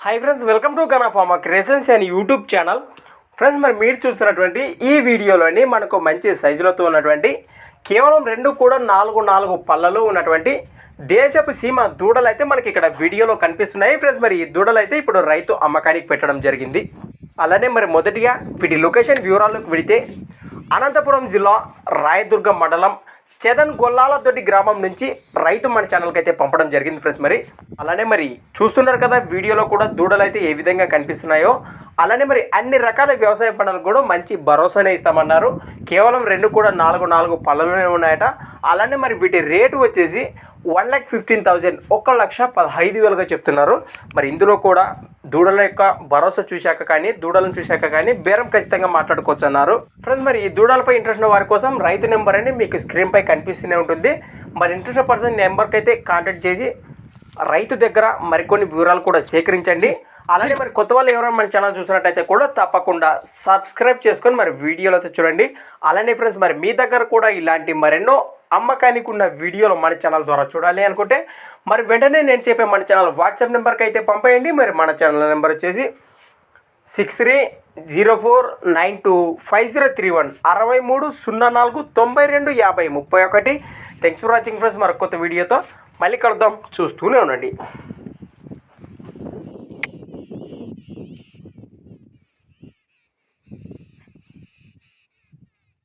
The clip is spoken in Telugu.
Hi friends welcome to Gana pharma crescence and YouTube channel friends మరి మీరు చూస్తున్నటువంటి ఈ వీడియోలోని మనకు మంచి సైజులతో ఉన్నటువంటి కేవలం రెండు కూడా నాలుగు నాలుగు పళ్ళలు ఉన్నటువంటి దేశపు సీమ దూడలు అయితే మనకి ఇక్కడ వీడియోలో కనిపిస్తున్నాయి. ఫ్రెండ్స్ మరి ఈ దూడలు అయితే ఇప్పుడు రైతు అమ్మకానికి పెట్టడం జరిగింది. అలానే మరి మొదటిగా వీటి లొకేషన్ వివరాల్లోకి వెళితే అనంతపురం జిల్లా రాయదుర్గం మండలం చెదన్ గొల్లాలతోటి గ్రామం నుంచి రైతు మన ఛానల్కి అయితే పంపడం జరిగింది ఫ్రెండ్స్ మరి. అలానే మరి చూస్తున్నారు కదా వీడియోలో కూడా దూడలు అయితే ఏ విధంగా కనిపిస్తున్నాయో. అలానే మరి అన్ని రకాల వ్యవసాయ పంటలకు కూడా మంచి భరోసానే ఇస్తామన్నారు. కేవలం రెండు కూడా నాలుగు నాలుగు పళ్ళలోనే ఉన్నాయట. అలానే మరి వీటి రేటు వచ్చేసి వన్ ల్యాక్ ఫిఫ్టీన్ థౌజండ్ ఒక లక్ష పదహైదు వేలుగా చెప్తున్నారు. మరి ఇందులో కూడా దూడల యొక్క భరోసా చూశాక కానీ దూడలను చూశాక కానీ బేరం ఖచ్చితంగా మాట్లాడుకోవచ్చు అన్నారు ఫ్రెండ్స్ మరి ఈ దూడలపై ఇంట్రెస్ట్ ఉన్న వారి కోసం రైతు నెంబర్ అని మీకు స్క్రీన్పై కనిపిస్తూనే ఉంటుంది. మరి ఇంట్రెస్ట్ పర్సన్ నెంబర్కి అయితే కాంటాక్ట్ చేసి రైతు దగ్గర మరికొన్ని వివరాలు కూడా సేకరించండి. అలానే మరి కొత్త వాళ్ళు ఎవరైనా మన ఛానల్ చూసినట్టయితే కూడా తప్పకుండా సబ్స్క్రైబ్ చేసుకొని మరి వీడియోలు అయితే చూడండి. అలానే ఫ్రెండ్స్ మరి మీ దగ్గర కూడా ఇలాంటి మరెన్నో అమ్మకానికి ఉన్న వీడియోలు మన ఛానల్ ద్వారా చూడాలి అనుకుంటే మరి వెంటనే నేను చెప్పే మన ఛానల్ వాట్సాప్ నెంబర్కి అయితే పంపేయండి. మరి మన ఛానల్ నెంబర్ వచ్చేసి six three zero four nine two five zero three one అరవై మూడు సున్నా నాలుగు తొంభై రెండు యాభై ముప్పై ఒకటి. థ్యాంక్స్ ఫర్ వాచింగ్ ఫ్రెండ్స్ మరి కొత్త వీడియోతో మళ్ళీ కలుద్దాం. చూస్తూనే ఉండండి.